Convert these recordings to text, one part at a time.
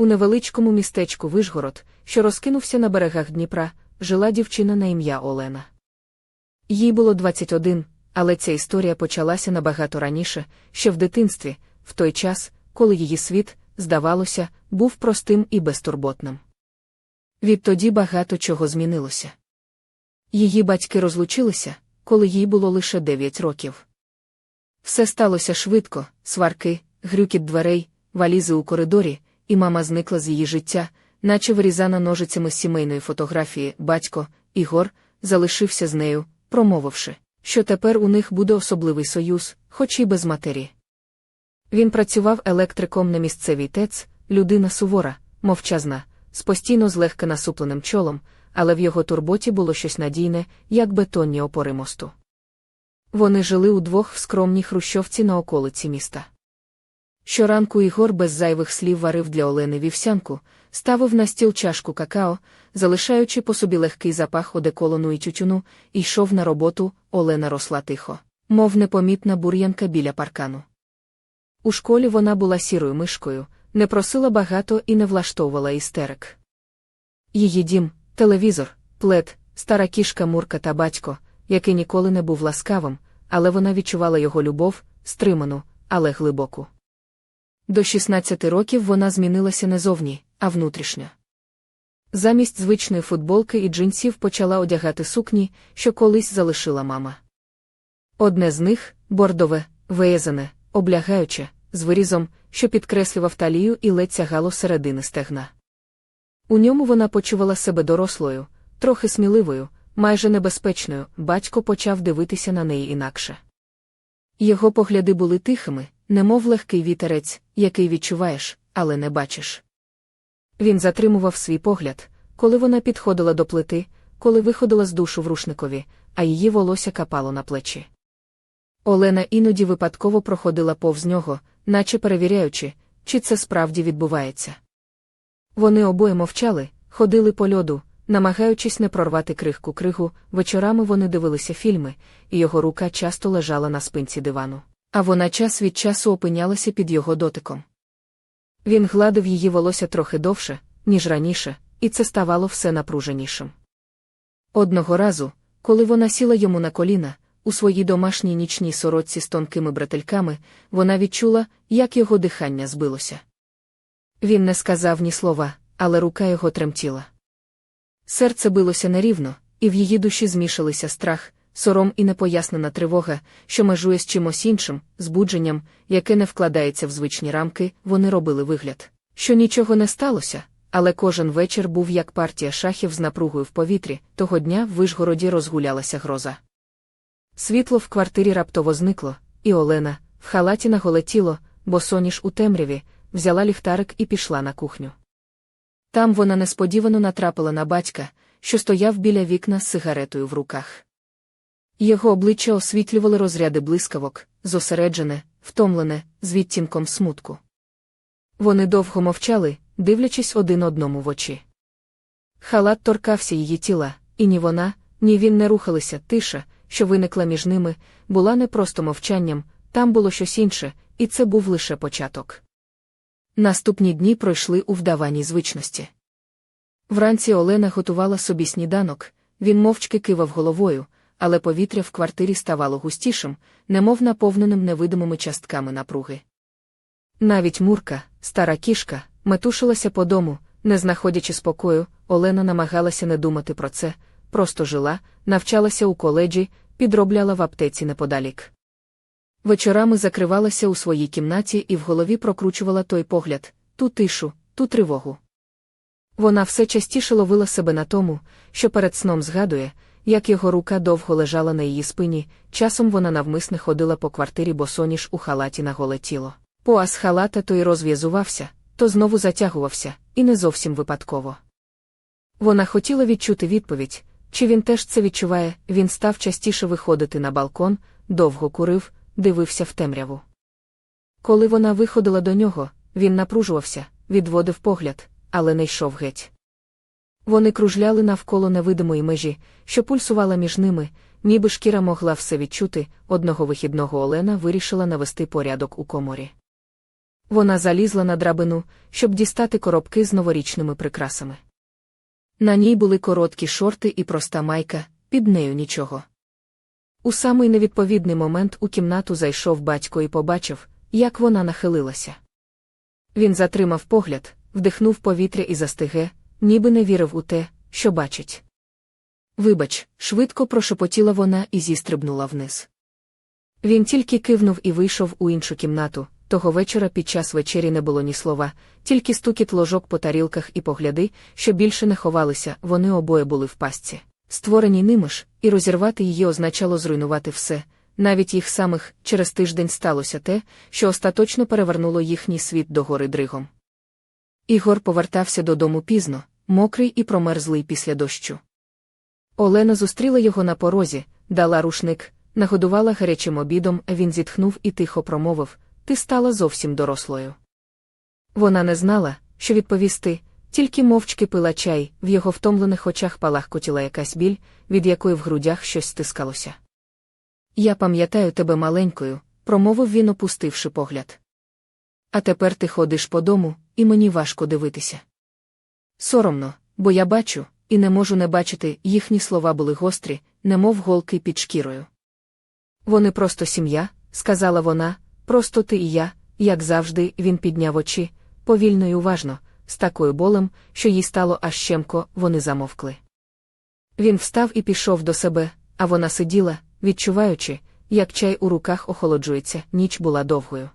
У невеличкому містечку Вишгород, що розкинувся на берегах Дніпра, жила дівчина на ім'я Олена. Їй було 21, але ця історія почалася набагато раніше, ще в дитинстві, в той час, коли її світ, здавалося, був простим і безтурботним. Відтоді багато чого змінилося. Її батьки розлучилися, коли їй було лише 9 років. Все сталося швидко, сварки, грюкіт дверей, валізи у коридорі, і мама зникла з її життя, наче вирізана ножицями сімейної фотографії, батько, Ігор, залишився з нею, промовивши, що тепер у них буде особливий союз, хоч і без матері. Він працював електриком на місцевій ТЕЦ, людина сувора, мовчазна, з постійно злегка насупленим чолом, але в його турботі було щось надійне, як бетонні опори мосту. Вони жили удвох в скромній хрущовці на околиці міста. Щоранку Ігор без зайвих слів варив для Олени вівсянку, ставив на стіл чашку какао, залишаючи по собі легкий запах одеколону і тютюну, і йшов на роботу, Олена росла тихо, мов непомітна бур'янка біля паркану. У школі вона була сірою мишкою, не просила багато і не влаштовувала істерик. Її дім, телевізор, плед, стара кішка Мурка та батько, який ніколи не був ласкавим, але вона відчувала його любов, стриману, але глибоку. До 16 років вона змінилася не зовні, а внутрішньо. Замість звичної футболки і джинсів почала одягати сукні, що колись залишила мама. Одне з них бордове, виязане, облягаюче, з вирізом, що підкреслював талію і ледь сягало середини стегна. У ньому вона почувала себе дорослою, трохи сміливою, майже небезпечною, батько почав дивитися на неї інакше. Його погляди були тихими, немов легкий вітерець, який відчуваєш, але не бачиш. Він затримував свій погляд, коли вона підходила до плити, коли виходила з душу в рушникові, а її волосся капало на плечі. Олена іноді випадково проходила повз нього, наче перевіряючи, чи це справді відбувається. Вони обоє мовчали, ходили по льоду, намагаючись не прорвати крихку кригу, вечорами вони дивилися фільми, і його рука часто лежала на спинці дивану, а вона час від часу опинялася під його дотиком. Він гладив її волосся трохи довше, ніж раніше, і це ставало все напруженішим. Одного разу, коли вона сіла йому на коліна, у своїй домашній нічній сорочці з тонкими бретельками, вона відчула, як його дихання збилося. Він не сказав ні слова, але рука його тремтіла. Серце билося нерівно, і в її душі змішалися страх, сором і непояснена тривога, що межує з чимось іншим, збудженням, яке не вкладається в звичні рамки, вони робили вигляд, що нічого не сталося, але кожен вечір був як партія шахів з напругою в повітрі, того дня в Вишгороді розгулялася гроза. Світло в квартирі раптово зникло, і Олена, в халаті на голе тіло, бо соніш у темряві, взяла ліхтарик і пішла на кухню. Там вона несподівано натрапила на батька, що стояв біля вікна з сигаретою в руках. Його обличчя освітлювали розряди блискавок, зосереджене, втомлене, з відтінком смутку. Вони довго мовчали, дивлячись один одному в очі. Халат торкався її тіла, і ні вона, ні він не рухалися, тиша, що виникла між ними, була не просто мовчанням, там було щось інше, і це був лише початок. Наступні дні пройшли у вдаваній звичності. Вранці Олена готувала собі сніданок, він мовчки кивав головою, але повітря в квартирі ставало густішим, немов наповненим невидимими частками напруги. Навіть Мурка, стара кішка, метушилася по дому, не знаходячи спокою, Олена намагалася не думати про це, просто жила, навчалася у коледжі, підробляла в аптеці неподалік. Вечорами закривалася у своїй кімнаті і в голові прокручувала той погляд, ту тишу, ту тривогу. Вона все частіше ловила себе на тому, що перед сном згадує, як його рука довго лежала на її спині, часом вона навмисне ходила по квартирі босоніж у халаті на голе тіло. Поас халата то й розв'язувався, то знову затягувався, і не зовсім випадково. Вона хотіла відчути відповідь, чи він теж це відчуває, він став частіше виходити на балкон, довго курив, дивився в темряву. Коли вона виходила до нього, він напружувався, відводив погляд, але не йшов геть. Вони кружляли навколо невидимої межі, що пульсувала між ними, ніби шкіра могла все відчути, одного вихідного Олена вирішила навести порядок у коморі. Вона залізла на драбину, щоб дістати коробки з новорічними прикрасами. На ній були короткі шорти і проста майка, під нею нічого. У самий невідповідний момент у кімнату зайшов батько і побачив, як вона нахилилася. Він затримав погляд, вдихнув повітря і застиге, ніби не вірив у те, що бачить. Вибач, швидко прошепотіла вона і зістрибнула вниз. Він тільки кивнув і вийшов у іншу кімнату. Того вечора під час вечері не було ні слова, тільки стукіт ложок по тарілках і погляди, що більше не ховалися, вони обоє були в пастці. Створені ними ж, і розірвати її означало зруйнувати все, навіть їх самих через тиждень сталося те, що остаточно перевернуло їхній світ до гори дригом. Ігор повертався додому пізно, мокрий і промерзлий після дощу. Олена зустріла його на порозі, дала рушник, нагодувала гарячим обідом, а він зітхнув і тихо промовив Ти стала зовсім дорослою. Вона не знала, що відповісти, тільки мовчки пила чай, в його втомлених очах палахкотіла якась біль, від якої в грудях щось стискалося. Я пам'ятаю тебе маленькою, промовив він, опустивши погляд. А тепер ти ходиш по дому, і мені важко дивитися. Соромно, бо я бачу, і не можу не бачити, їхні слова були гострі, немов голки під шкірою. Вони просто сім'я, сказала вона, просто ти і я, як завжди, він підняв очі, повільно і уважно, з такою болем, що їй стало аж щемко, вони замовкли. Він встав і пішов до себе, а вона сиділа, відчуваючи, як чай у руках охолоджується, ніч була довгою.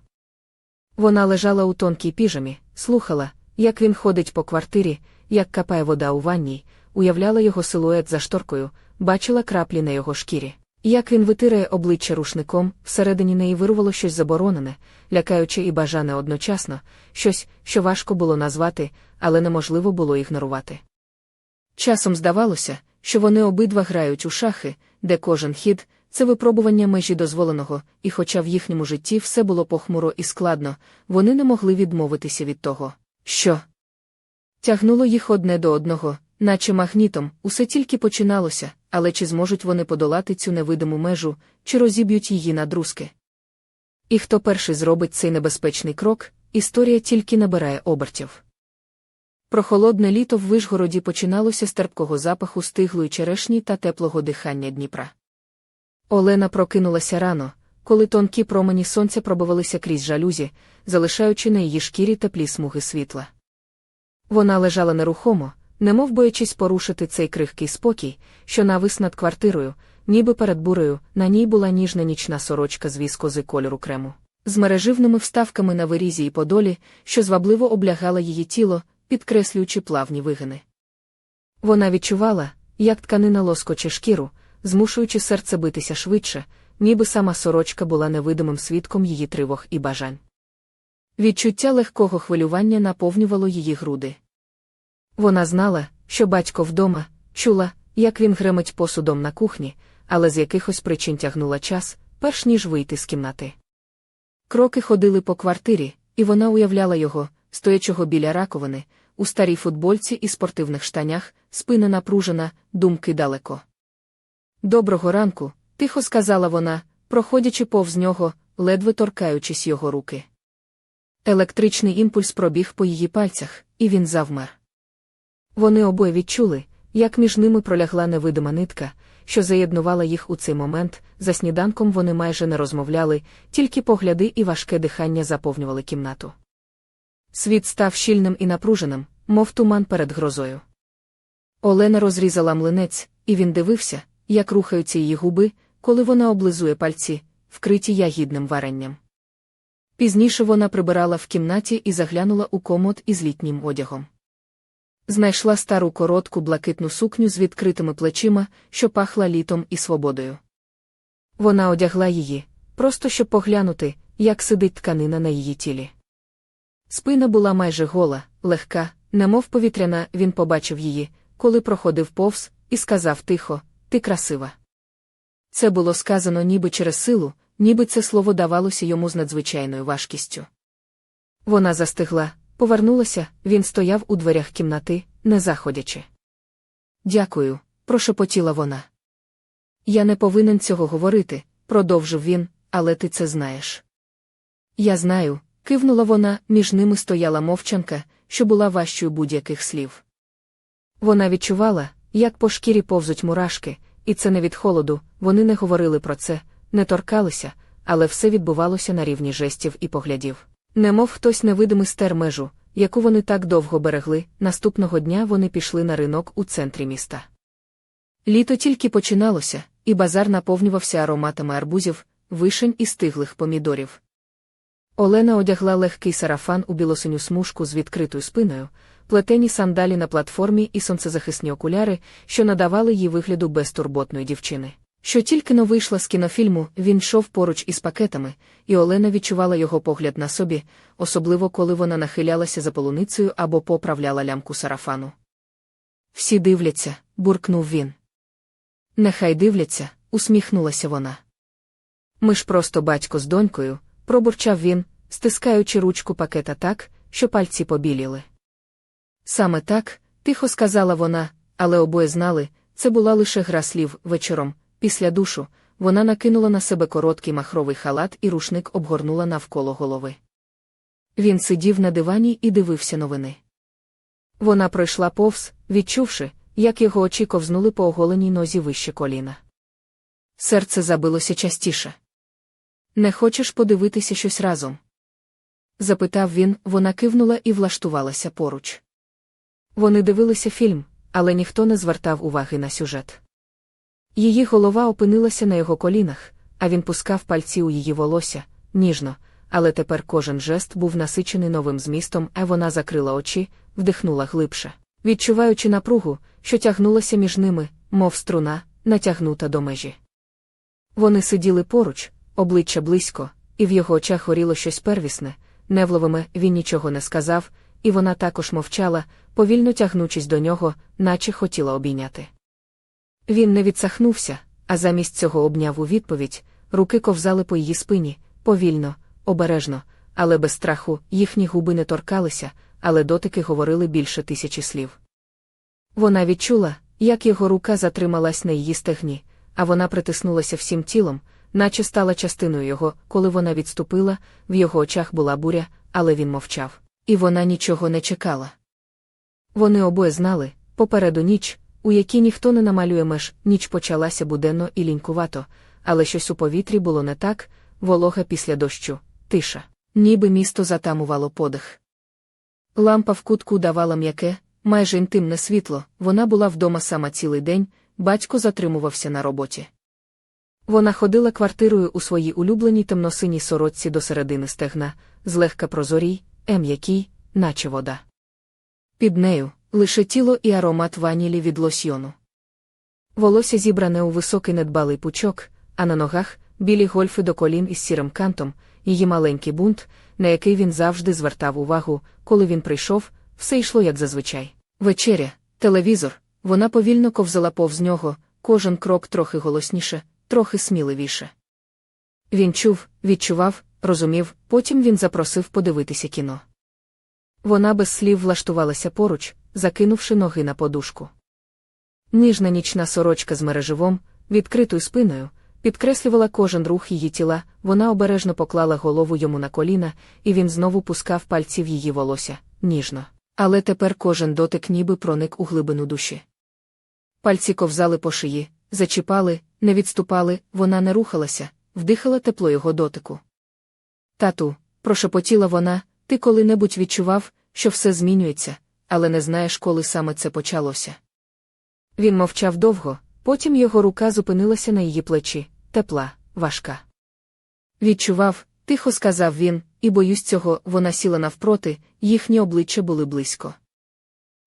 Вона лежала у тонкій піжамі, слухала, як він ходить по квартирі, як капає вода у ванній, уявляла його силует за шторкою, бачила краплі на його шкірі. Як він витирає обличчя рушником, всередині неї вирвало щось заборонене, лякаюче і бажане одночасно, щось, що важко було назвати, але неможливо було ігнорувати. Часом здавалося, що вони обидва грають у шахи, де кожен хід це випробування межі дозволеного, і, хоча в їхньому житті все було похмуро і складно, вони не могли відмовитися від того, що тягнуло їх одне до одного, наче магнітом, усе тільки починалося, але чи зможуть вони подолати цю невидиму межу, чи розіб'ють її на друзки? І хто перший зробить цей небезпечний крок, історія тільки набирає обертів. Прохолодне літо в Вишгороді починалося з терпкого запаху стиглої черешні та теплого дихання Дніпра. Олена прокинулася рано, коли тонкі промені сонця пробивалися крізь жалюзі, залишаючи на її шкірі теплі смуги світла. Вона лежала нерухомо, немов боячись порушити цей крихкий спокій, що навис над квартирою, ніби перед бурею, на ній була ніжна нічна сорочка з віскози кольору крему, з мереживними вставками на вирізі і подолі, що звабливо облягала її тіло, підкреслюючи плавні вигини. Вона відчувала, як тканина лоскоче шкіру, змушуючи серце битися швидше, ніби сама сорочка була невидимим свідком її тривог і бажань. Відчуття легкого хвилювання наповнювало її груди. Вона знала, що батько вдома, чула, як він гремить посудом на кухні, але з якихось причин тягнула час, перш ніж вийти з кімнати. Кроки ходили по квартирі, і вона уявляла його, стоячого біля раковини, у старій футбольці і спортивних штанях, спина напружена, думки далеко. Доброго ранку, тихо сказала вона, проходячи повз нього, ледве торкаючись його руки. Електричний імпульс пробіг по її пальцях, і він завмер. Вони обоє відчули, як між ними пролягла невидима нитка, що заєднувала їх у цей момент, за сніданком вони майже не розмовляли, тільки погляди і важке дихання заповнювали кімнату. Світ став щільним і напруженим, мов туман перед грозою. Олена розрізала млинець, і він дивився, як рухаються її губи, коли вона облизує пальці, вкриті ягідним варенням. Пізніше вона прибирала в кімнаті і заглянула у комод із літнім одягом. Знайшла стару коротку блакитну сукню з відкритими плечима, що пахла літом і свободою. Вона одягла її, просто щоб поглянути, як сидить тканина на її тілі. Спина була майже гола, легка, немов повітряна, він побачив її, коли проходив повз, і сказав тихо Ти красива. Це було сказано ніби через силу, ніби це слово давалося йому з надзвичайною важкістю. Вона застигла, повернулася, він стояв у дверях кімнати, не заходячи. Дякую, прошепотіла вона. Я не повинен цього говорити, продовжив він, але ти це знаєш. Я знаю, кивнула вона, між ними стояла мовчанка, що була важчою будь-яких слів. Вона відчувала, як по шкірі повзуть мурашки, і це не від холоду, вони не говорили про це, не торкалися, але все відбувалося на рівні жестів і поглядів. Немов хтось невидимий стер межу, яку вони так довго берегли, наступного дня вони пішли на ринок у центрі міста. Літо тільки починалося, і базар наповнювався ароматами арбузів, вишень і стиглих помідорів. Олена одягла легкий сарафан у білосиню смужку з відкритою спиною, плетені сандалі на платформі і сонцезахисні окуляри, що надавали їй вигляду безтурботної дівчини. Що тільки но вийшла з кінофільму, він йшов поруч із пакетами, і Олена відчувала його погляд на собі, особливо коли вона нахилялася за полуницею або поправляла лямку сарафану. Всі дивляться, буркнув він. Нехай дивляться, усміхнулася вона. Ми ж просто батько з донькою, пробурчав він, стискаючи ручку пакета так, що пальці побіліли. Саме так, тихо сказала вона, але обоє знали, це була лише гра слів вечором. Після душу вона накинула на себе короткий махровий халат і рушник обгорнула навколо голови. Він сидів на дивані і дивився новини. Вона пройшла повз, відчувши, як його очі ковзнули по оголеній нозі вище коліна. Серце забилося частіше. Не хочеш подивитися щось разом? запитав він, вона кивнула і влаштувалася поруч. Вони дивилися фільм, але ніхто не звертав уваги на сюжет. Її голова опинилася на його колінах, а він пускав пальці у її волосся, ніжно, але тепер кожен жест був насичений новим змістом, а вона закрила очі, вдихнула глибше, відчуваючи напругу, що тягнулася між ними, мов струна, натягнута до межі. Вони сиділи поруч, обличчя близько, і в його очах горіло щось первісне, невловиме він нічого не сказав, і вона також мовчала, повільно тягнучись до нього, наче хотіла обійняти. Він не відсахнувся, а замість цього обняв у відповідь, руки ковзали по її спині, повільно, обережно, але без страху їхні губи не торкалися, але дотики говорили більше тисячі слів. Вона відчула, як його рука затрималась на її стегні, а вона притиснулася всім тілом, наче стала частиною його, коли вона відступила, в його очах була буря, але він мовчав, і вона нічого не чекала. Вони обоє знали попереду ніч у якій ніхто не намалює меж, ніч почалася буденно і лінькувато, але щось у повітрі було не так, волога після дощу, тиша, ніби місто затамувало подих. Лампа в кутку давала м'яке, майже інтимне світло, вона була вдома сама цілий день, батько затримувався на роботі. Вона ходила квартирою у своїй улюбленій темносиній сорочці до середини стегна, злегка прозорій, ем'якій, наче вода. Під нею, лише тіло і аромат ванілі від лосьйону. Волосся зібране у високий недбалий пучок, а на ногах білі гольфи до колін із сірим кантом, її маленький бунт, на який він завжди звертав увагу, коли він прийшов, все йшло як зазвичай. Вечеря, телевізор, вона повільно ковзала повз нього, кожен крок трохи голосніше, трохи сміливіше. Він чув, відчував, розумів, потім він запросив подивитися кіно. Вона без слів влаштувалася поруч, закинувши ноги на подушку. Ніжна нічна сорочка з мереживом, відкритою спиною, підкреслювала кожен рух її тіла, вона обережно поклала голову йому на коліна, і він знову пускав пальці в її волосся, ніжно. Але тепер кожен дотик ніби проник у глибину душі. Пальці ковзали по шиї, зачіпали, не відступали, вона не рухалася, вдихала тепло його дотику. Тату, прошепотіла вона, ти коли-небудь відчував, що все змінюється, але не знаєш, коли саме це почалося. Він мовчав довго, потім його рука зупинилася на її плечі, тепла, важка. Відчував, тихо сказав він, і боюсь цього, вона сіла навпроти, їхні обличчя були близько.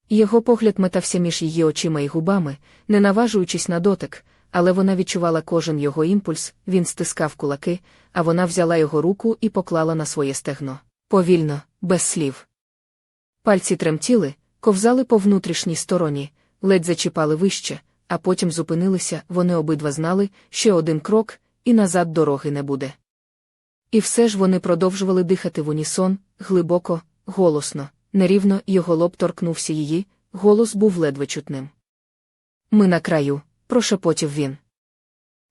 Його погляд метався між її очима і губами, не наважуючись на дотик, але вона відчувала кожен його імпульс, він стискав кулаки, а вона взяла його руку і поклала на своє стегно. Повільно, без слів. Пальці тремтіли, ковзали по внутрішній стороні, ледь зачіпали вище, а потім зупинилися, вони обидва знали, що один крок, і назад дороги не буде. І все ж вони продовжували дихати в унісон, глибоко, голосно, нерівно його лоб торкнувся її, голос був ледве чутним. Ми на краю, прошепотів він.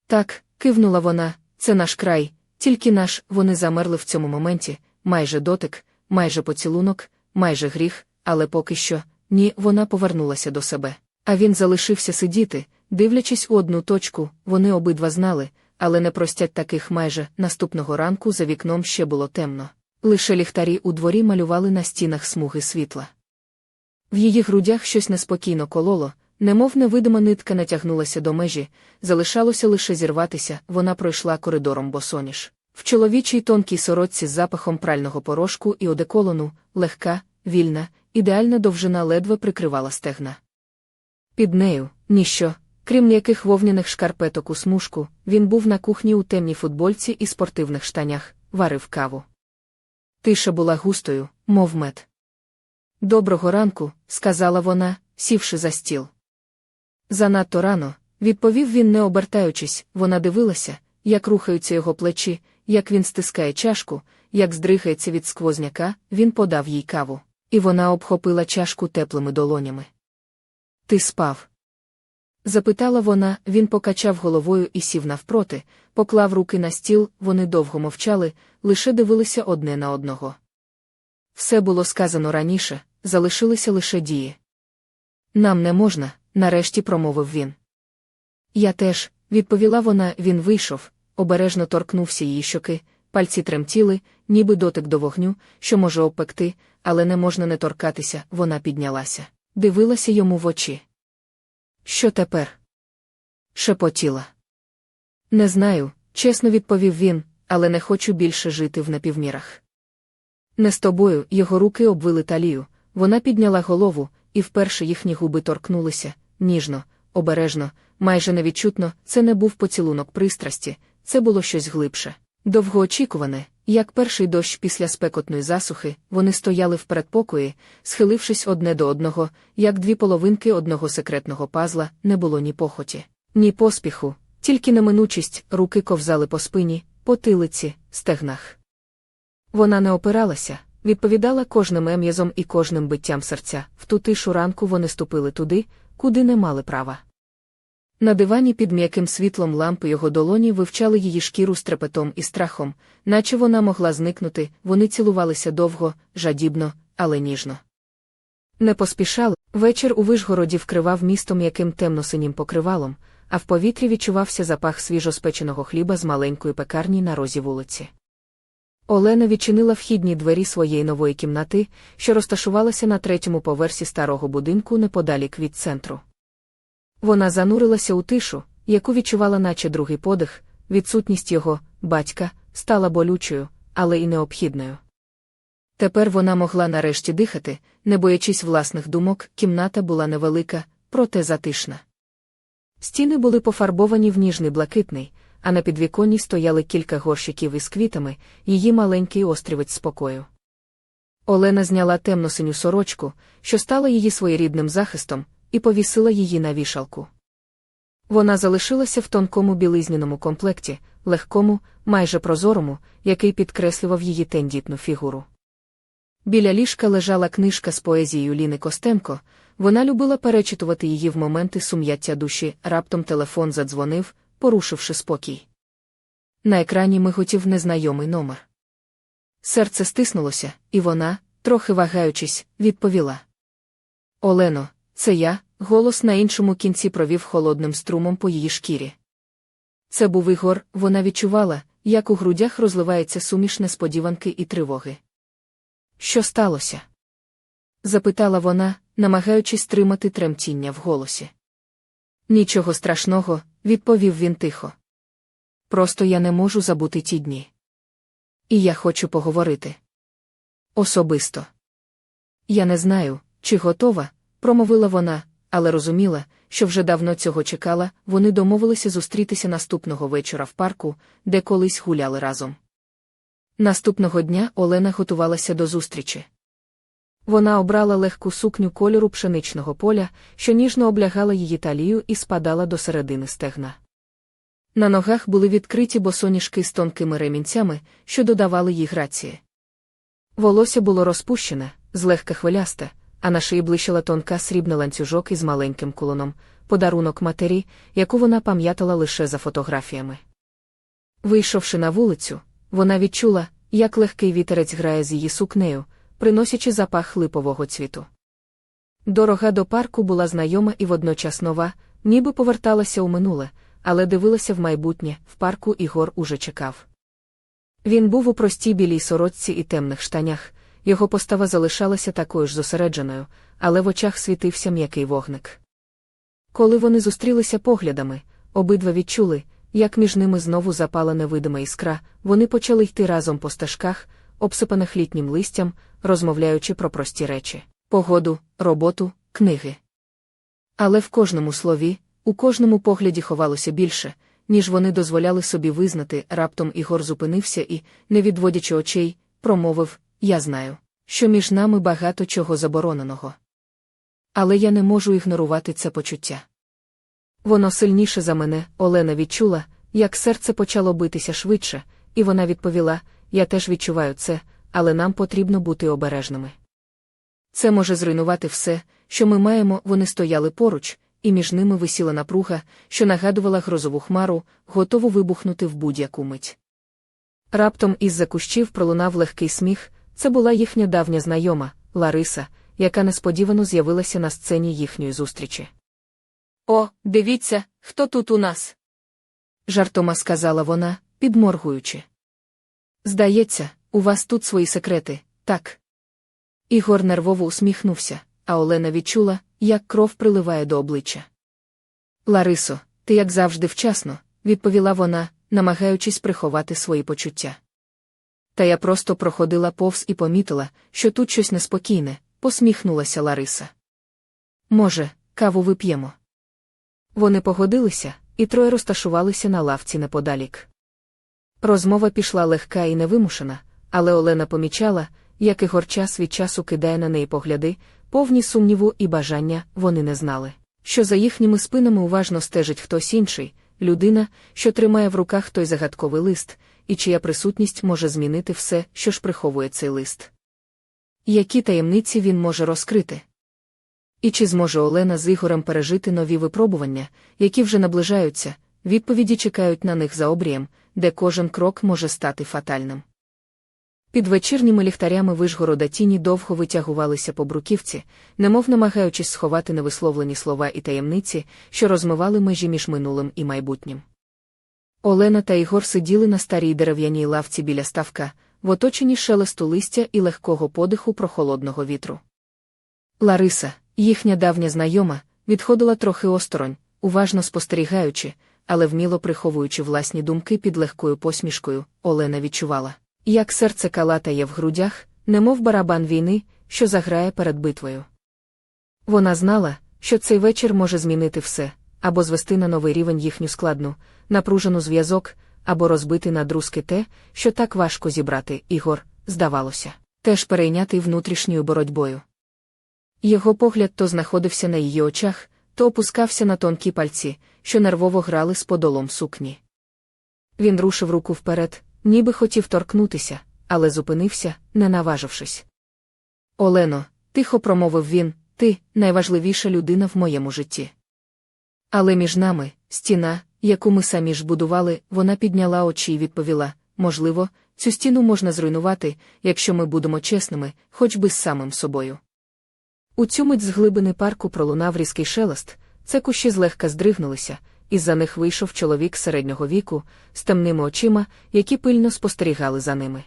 Так, кивнула вона, це наш край, тільки наш, вони замерли в цьому моменті, майже дотик, майже поцілунок, майже гріх, але поки що, ні, вона повернулася до себе. А він залишився сидіти, дивлячись у одну точку, вони обидва знали, але не простять таких майже наступного ранку за вікном ще було темно. Лише ліхтарі у дворі малювали на стінах смуги світла. В її грудях щось неспокійно кололо, немов невидима нитка натягнулася до межі, залишалося лише зірватися, вона пройшла коридором босоніж. В чоловічій тонкій сорочці з запахом прального порошку і одеколону, легка, вільна, ідеальна довжина ледве прикривала стегна. Під нею ніщо, крім м'яких вовняних шкарпеток у смужку, він був на кухні у темній футбольці і спортивних штанях, варив каву. Тиша була густою, мов мед. Доброго ранку, сказала вона, сівши за стіл. Занадто рано, відповів він, не обертаючись, вона дивилася, як рухаються його плечі, як він стискає чашку, як здригається від сквозняка, він подав їй каву, і вона обхопила чашку теплими долонями. Ти спав? запитала вона, він покачав головою і сів навпроти, поклав руки на стіл, вони довго мовчали, лише дивилися одне на одного. Все було сказано раніше, залишилися лише дії. Нам не можна, нарешті промовив він. Я теж, відповіла вона, він вийшов, обережно торкнувся її щоки, пальці тремтіли, ніби дотик до вогню, що може опекти, але не можна не торкатися, вона піднялася, дивилася йому в очі. Що тепер? Шепотіла. Не знаю, чесно відповів він, але не хочу більше жити в напівмірах. Не з тобою його руки обвили талію, вона підняла голову, і вперше їхні губи торкнулися, ніжно, обережно, майже невідчутно, це не був поцілунок пристрасті, це було щось глибше. Довгоочікуване, як перший дощ після спекотної засухи, вони стояли в передпокої, схилившись одне до одного, як дві половинки одного секретного пазла, не було ні похоті, ні поспіху, тільки неминучість, руки ковзали по спині, по тилиці, стегнах. Вона не опиралася, відповідала кожним ем'язом і кожним биттям серця. В ту тишу ранку вони ступили туди, куди не мали права. На дивані під м'яким світлом лампи його долоні вивчали її шкіру з трепетом і страхом, наче вона могла зникнути, вони цілувалися довго, жадібно, але ніжно. Не поспішали, вечір у Вишгороді вкривав місто м'яким темно-синім покривалом, а в повітрі відчувався запах свіжоспеченого хліба з маленької пекарні на розі вулиці. Олена відчинила вхідні двері своєї нової кімнати, що розташувалася на третьому поверсі старого будинку неподалік від центру. Вона занурилася у тишу, яку відчувала, наче другий подих, відсутність його, батька, стала болючою, але і необхідною. Тепер вона могла нарешті дихати, не боячись власних думок, кімната була невелика, проте затишна. Стіни були пофарбовані в ніжний блакитний, а на підвіконні стояли кілька горщиків із квітами, її маленький острівець спокою. Олена зняла темно-синю сорочку, що стала її своєрідним захистом, і повісила її на вішалку. Вона залишилася в тонкому білизняному комплекті, легкому, майже прозорому, який підкреслював її тендітну фігуру. Біля ліжка лежала книжка з поезією Ліни Костенко, вона любила перечитувати її в моменти сум'яття душі, раптом телефон задзвонив, порушивши спокій. На екрані миготів незнайомий номер. Серце стиснулося, і вона, трохи вагаючись, відповіла. Олено, це я, голос на іншому кінці провів холодним струмом по її шкірі. Це був Ігор, вона відчувала, як у грудях розливається суміш несподіванки і тривоги. Що сталося? запитала вона, намагаючись стримати тремтіння в голосі. Нічого страшного, відповів він тихо. Просто я не можу забути ті дні. І я хочу поговорити. Особисто. Я не знаю, чи готова, промовила вона, але розуміла, що вже давно цього чекала, вони домовилися зустрітися наступного вечора в парку, де колись гуляли разом. Наступного дня Олена готувалася до зустрічі. Вона обрала легку сукню кольору пшеничного поля, що ніжно облягала її талію і спадала до середини стегна. На ногах були відкриті босоніжки з тонкими ремінцями, що додавали їй грації. Волосся було розпущене, злегка хвилясте, а на шиї блищала тонка срібна ланцюжок із маленьким кулоном, подарунок матері, яку вона пам'ятала лише за фотографіями. Вийшовши на вулицю, вона відчула, як легкий вітерець грає з її сукнею, приносячи запах липового цвіту. Дорога до парку була знайома і водночас нова, ніби поверталася у минуле, але дивилася в майбутнє, в парку Ігор уже чекав. Він був у простій білій сорочці і темних штанях, його постава залишалася такою ж зосередженою, але в очах світився м'який вогник. Коли вони зустрілися поглядами, обидва відчули, як між ними знову запала невидима іскра, вони почали йти разом по стежках, обсипаних літнім листям, розмовляючи про прості речі погоду, роботу, книги. Але в кожному слові, у кожному погляді ховалося більше, ніж вони дозволяли собі визнати, раптом Ігор зупинився і, не відводячи очей, промовив Я знаю, що між нами багато чого забороненого. Але я не можу ігнорувати це почуття. Воно сильніше за мене, Олена відчула, як серце почало битися швидше, і вона відповіла: Я теж відчуваю це, але нам потрібно бути обережними. Це може зруйнувати все, що ми маємо, вони стояли поруч, і між ними висіла напруга, що нагадувала грозову хмару, готову вибухнути в будь-яку мить. Раптом із-за кущів пролунав легкий сміх, це була їхня давня знайома, Лариса, яка несподівано з'явилася на сцені їхньої зустрічі. О, дивіться, хто тут у нас. жартома сказала вона, підморгуючи. Здається, у вас тут свої секрети, так. Ігор нервово усміхнувся, а Олена відчула, як кров приливає до обличчя. Ларисо, ти, як завжди, вчасно, відповіла вона, намагаючись приховати свої почуття. Та я просто проходила повз і помітила, що тут щось неспокійне, посміхнулася Лариса. Може, каву вип'ємо. Вони погодилися, і троє розташувалися на лавці неподалік. Розмова пішла легка і невимушена, але Олена помічала, як Ігор час від часу кидає на неї погляди, повні сумніву і бажання вони не знали, що за їхніми спинами уважно стежить хтось інший, людина, що тримає в руках той загадковий лист, і чия присутність може змінити все, що ж приховує цей лист. Які таємниці він може розкрити? І чи зможе Олена з Ігорем пережити нові випробування, які вже наближаються, відповіді чекають на них за обрієм, де кожен крок може стати фатальним. Під вечірніми ліхтарями Вишгорода тіні довго витягувалися по бруківці, немов намагаючись сховати невисловлені слова і таємниці, що розмивали межі між минулим і майбутнім. Олена та Ігор сиділи на старій дерев'яній лавці біля ставка, в оточенні шелесту листя і легкого подиху прохолодного вітру. Лариса, їхня давня знайома, відходила трохи осторонь, уважно спостерігаючи, але вміло приховуючи власні думки під легкою посмішкою, Олена відчувала як серце калатає в грудях, немов барабан війни, що заграє перед битвою. Вона знала, що цей вечір може змінити все, або звести на новий рівень їхню складну, напружену зв'язок, або розбити на друзки те, що так важко зібрати, Ігор, здавалося, теж перейнятий внутрішньою боротьбою. Його погляд то знаходився на її очах, то опускався на тонкі пальці, що нервово грали з подолом сукні. Він рушив руку вперед, ніби хотів торкнутися, але зупинився, не наважившись. Олено, тихо промовив він, ти найважливіша людина в моєму житті. Але між нами, стіна, яку ми самі ж будували, вона підняла очі і відповіла можливо, цю стіну можна зруйнувати, якщо ми будемо чесними, хоч би з самим собою. У цю мить з глибини парку пролунав різкий шелест, це кущі злегка здригнулися, із за них вийшов чоловік середнього віку, з темними очима, які пильно спостерігали за ними.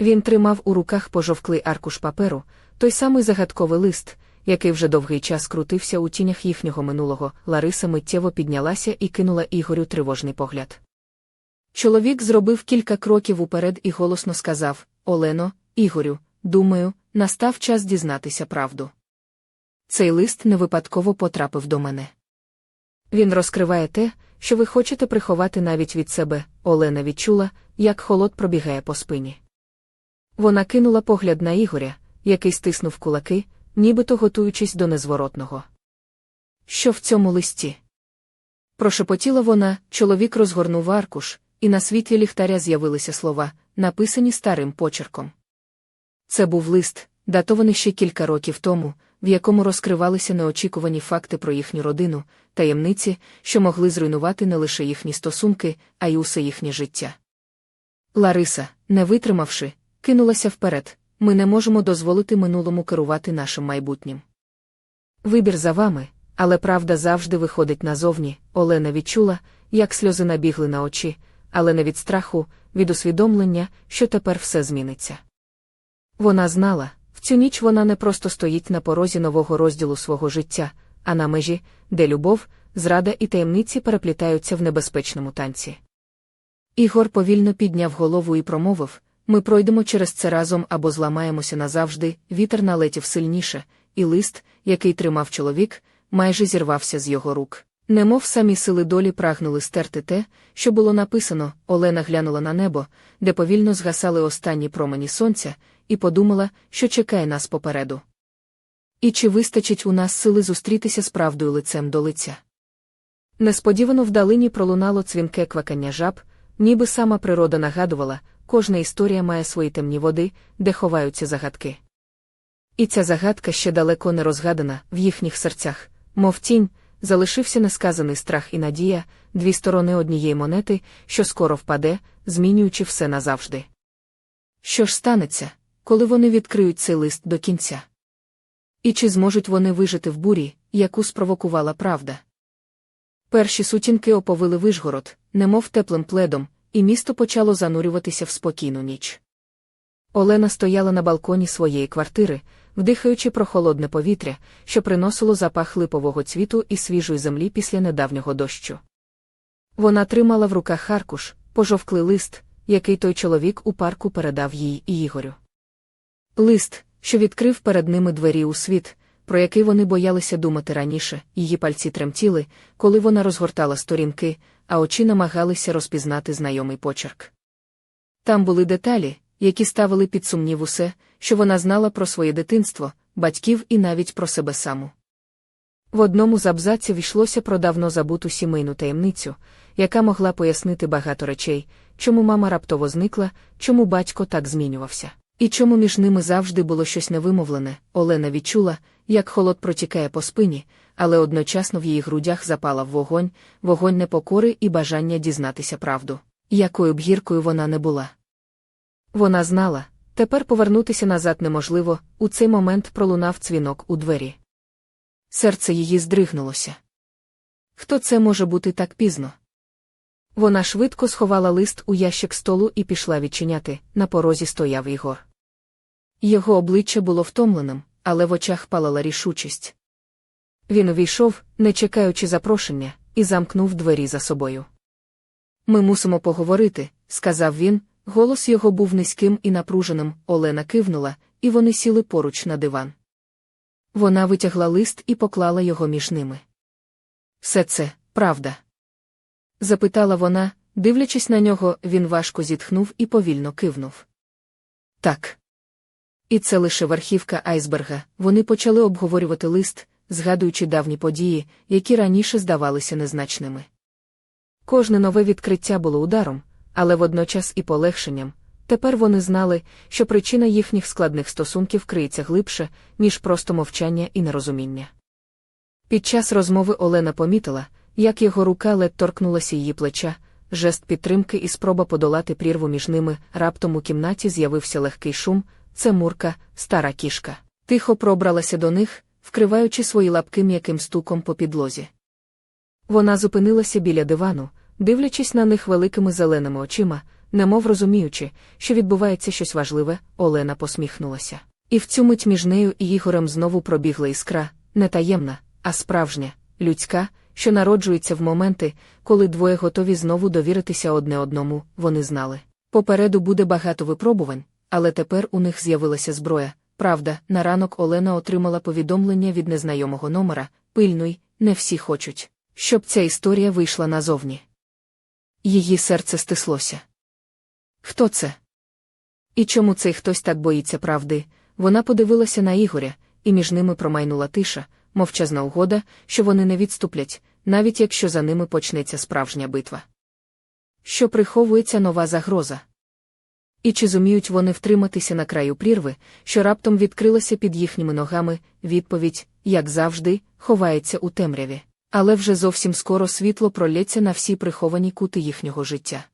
Він тримав у руках пожовклий аркуш паперу, той самий загадковий лист, який вже довгий час крутився у тінях їхнього минулого. Лариса миттєво піднялася і кинула Ігорю тривожний погляд. Чоловік зробив кілька кроків уперед і голосно сказав Олено, Ігорю, думаю, настав час дізнатися правду. Цей лист не випадково потрапив до мене. Він розкриває те, що ви хочете приховати навіть від себе, Олена відчула, як холод пробігає по спині. Вона кинула погляд на Ігоря, який стиснув кулаки, нібито готуючись до незворотного. Що в цьому листі? Прошепотіла вона, чоловік розгорнув аркуш, і на світлі ліхтаря з'явилися слова, написані старим почерком. Це був лист, датований ще кілька років тому, в якому розкривалися неочікувані факти про їхню родину, таємниці, що могли зруйнувати не лише їхні стосунки, а й усе їхнє життя. Лариса, не витримавши, кинулася вперед. Ми не можемо дозволити минулому керувати нашим майбутнім. Вибір за вами, але правда завжди виходить назовні. Олена відчула, як сльози набігли на очі, але не від страху, від усвідомлення, що тепер все зміниться. Вона знала, в цю ніч вона не просто стоїть на порозі нового розділу свого життя, а на межі, де любов, зрада і таємниці переплітаються в небезпечному танці. Ігор повільно підняв голову і промовив ми пройдемо через це разом або зламаємося назавжди. Вітер налетів сильніше, і лист, який тримав чоловік, майже зірвався з його рук. Немов самі сили долі прагнули стерти те, що було написано, Олена глянула на небо, де повільно згасали останні промені сонця, і подумала, що чекає нас попереду. І чи вистачить у нас сили зустрітися з правдою лицем до лиця? Несподівано вдалині пролунало цвінке квакання жаб, ніби сама природа нагадувала, кожна історія має свої темні води, де ховаються загадки. І ця загадка ще далеко не розгадана в їхніх серцях, мов тінь, залишився несказаний страх і надія, дві сторони однієї монети, що скоро впаде, змінюючи все назавжди. Що ж станеться, коли вони відкриють цей лист до кінця? І чи зможуть вони вижити в бурі, яку спровокувала правда? Перші сутінки оповили Вишгород, немов теплим пледом, і місто почало занурюватися в спокійну ніч. Олена стояла на балконі своєї квартири, вдихаючи прохолодне повітря, що приносило запах липового цвіту і свіжої землі після недавнього дощу. Вона тримала в руках харкуш, пожовклий лист, який той чоловік у парку передав їй і Ігорю. Лист, що відкрив перед ними двері у світ, про який вони боялися думати раніше, її пальці тремтіли, коли вона розгортала сторінки, а очі намагалися розпізнати знайомий почерк. Там були деталі, які ставили під сумнів усе, що вона знала про своє дитинство, батьків і навіть про себе саму. В одному з абзаців йшлося про давно забуту сімейну таємницю, яка могла пояснити багато речей, чому мама раптово зникла, чому батько так змінювався. І чому між ними завжди було щось невимовлене, Олена відчула, як холод протікає по спині, але одночасно в її грудях запала вогонь, вогонь непокори і бажання дізнатися правду, якою б гіркою вона не була. Вона знала, тепер повернутися назад неможливо, у цей момент пролунав дзвінок у двері. Серце її здригнулося. Хто це може бути так пізно? Вона швидко сховала лист у ящик столу і пішла відчиняти, на порозі стояв Ігор. Його обличчя було втомленим, але в очах палала рішучість. Він увійшов, не чекаючи запрошення, і замкнув двері за собою. Ми мусимо поговорити, сказав він, голос його був низьким і напруженим. Олена кивнула, і вони сіли поруч на диван. Вона витягла лист і поклала його між ними. Все це правда? запитала вона, дивлячись на нього, він важко зітхнув і повільно кивнув. Так. І це лише верхівка айсберга. Вони почали обговорювати лист, згадуючи давні події, які раніше здавалися незначними. Кожне нове відкриття було ударом, але водночас і полегшенням. Тепер вони знали, що причина їхніх складних стосунків криється глибше, ніж просто мовчання і нерозуміння. Під час розмови Олена помітила, як його рука ледь торкнулася її плеча, жест підтримки і спроба подолати прірву між ними, раптом у кімнаті з'явився легкий шум, це мурка, стара кішка. Тихо пробралася до них, вкриваючи свої лапки м'яким стуком по підлозі. Вона зупинилася біля дивану, дивлячись на них великими зеленими очима, немов розуміючи, що відбувається щось важливе, Олена посміхнулася. І в цю мить між нею і Ігорем знову пробігла іскра, не таємна, а справжня, людська, що народжується в моменти, коли двоє готові знову довіритися одне одному, вони знали. Попереду буде багато випробувань, але тепер у них з'явилася зброя. Правда, на ранок Олена отримала повідомлення від незнайомого номера пильнуй, не всі хочуть, щоб ця історія вийшла назовні. Її серце стислося. Хто це? І чому цей хтось так боїться правди? Вона подивилася на Ігоря, і між ними промайнула тиша, мовчазна угода, що вони не відступлять, навіть якщо за ними почнеться справжня битва. Що приховується нова загроза? І чи зуміють вони втриматися на краю прірви, що раптом відкрилася під їхніми ногами, відповідь, як завжди, ховається у темряві. Але вже зовсім скоро світло пролється на всі приховані кути їхнього життя.